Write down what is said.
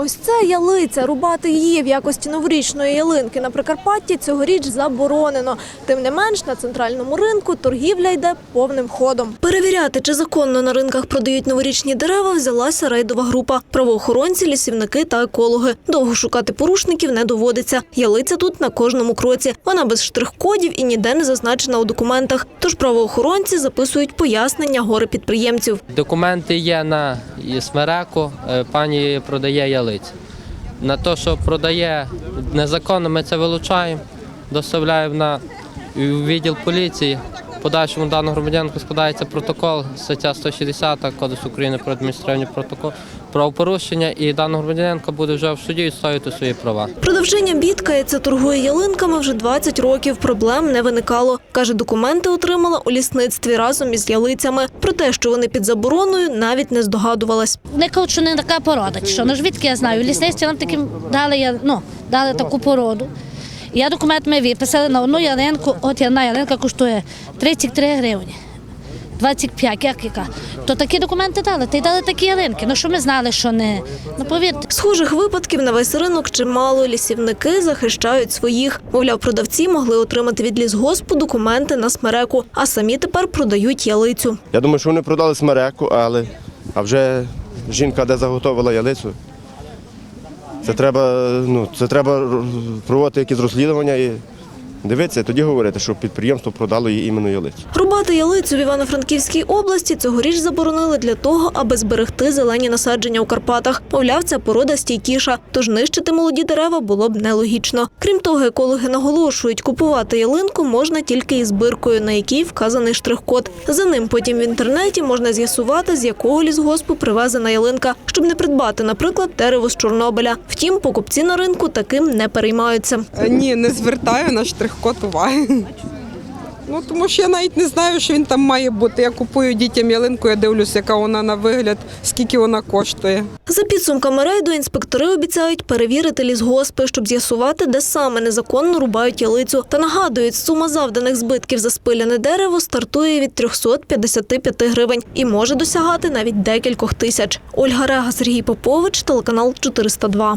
Ось це ялиця. Рубати її в якості новорічної ялинки на Прикарпатті цьогоріч заборонено. Тим не менш, на центральному ринку торгівля йде повним ходом. Перевіряти, чи законно на ринках продають новорічні дерева, взялася рейдова група. Правоохоронці, лісівники та екологи. Довго шукати порушників не доводиться. Ялиця тут на кожному кроці. Вона без штрих-кодів і ніде не зазначена у документах. Тож правоохоронці записують пояснення горе підприємців. Документи є на смереку, е, пані продає ялиць. На те, що продає незаконно, ми це вилучаємо, доставляємо на відділ поліції. Подальшому дану громадянку складається протокол, стаття 160 Кодексу України про адміністративні протокол правопорушення, і дана громадянка буде вже в суді відстоювати свої права. Продавчиня бідкається, торгує ялинками вже 20 років. Проблем не виникало. Каже, документи отримала у лісництві разом із ялицями. Про те, що вони під забороною, навіть не здогадувалась. Не кажуть, що не така порода. Чи що? Ну звідки я знаю? В лісництві нам таким дали, я- ну, дали таку породу. Я документ ми виписали на одну ялинку, от одна ялинка коштує 33 гривні. 25, як яка. То такі документи дали, та й дали такі ялинки. Ну що ми знали, що не. Ну повірте. Схожих випадків на весь ринок чимало. Лісівники захищають своїх. Мовляв, продавці могли отримати від лісгоспу документи на смереку, а самі тепер продають ялицю. Я думаю, що вони продали смереку, але а вже жінка, де заготовила ялицю. Це треба, ну, це треба проводити якісь розслідування і дивитися, тоді говорити, що підприємство продало їй іменно ялицю. Рубати ялицю в Івано-Франківській області цьогоріч заборонили для того, аби зберегти зелені насадження у Карпатах. Мовляв, ця порода стійкіша, тож нищити молоді дерева було б нелогічно. Крім того, екологи наголошують, купувати ялинку можна тільки із биркою, на якій вказаний штрих-код. За ним потім в інтернеті можна з'ясувати, з якого лісгоспу привезена ялинка, щоб не придбати, наприклад, дерево з Чорнобиля. Втім, покупці на ринку таким не переймаються. Е, Ні, не звертаю на штрих-код уваги. Ну, тому що я навіть не знаю, що він там має бути. Я купую дітям ялинку, я дивлюся, яка вона на вигляд, скільки вона коштує. За підсумками рейду інспектори обіцяють перевірити лісгоспи, щоб з'ясувати, де саме незаконно рубають ялицю. Та нагадують, сума завданих збитків за спиляне дерево стартує від 355 гривень і може досягати навіть декількох тисяч. Ольга Рега, Сергій Попович, телеканал 402.